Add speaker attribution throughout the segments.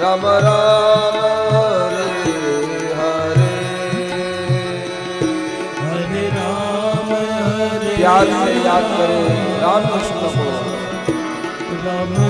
Speaker 1: રામ રામ હરે હરે.
Speaker 2: હરે રામ હરે
Speaker 1: યાદ કરો. રામકૃષ્ણ બોલો.
Speaker 2: રામ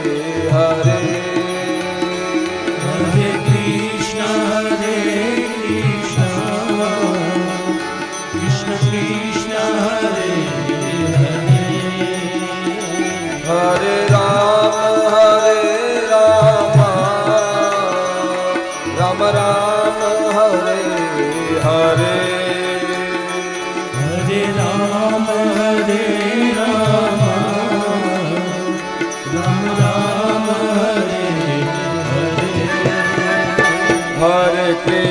Speaker 2: Hare Krishna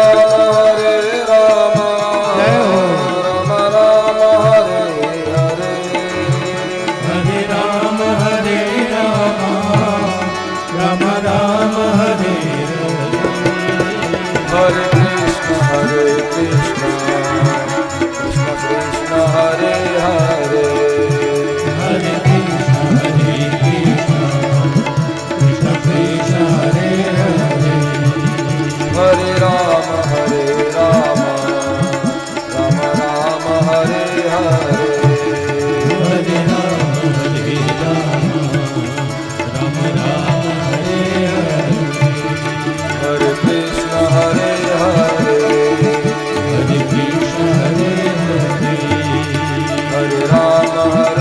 Speaker 1: আমার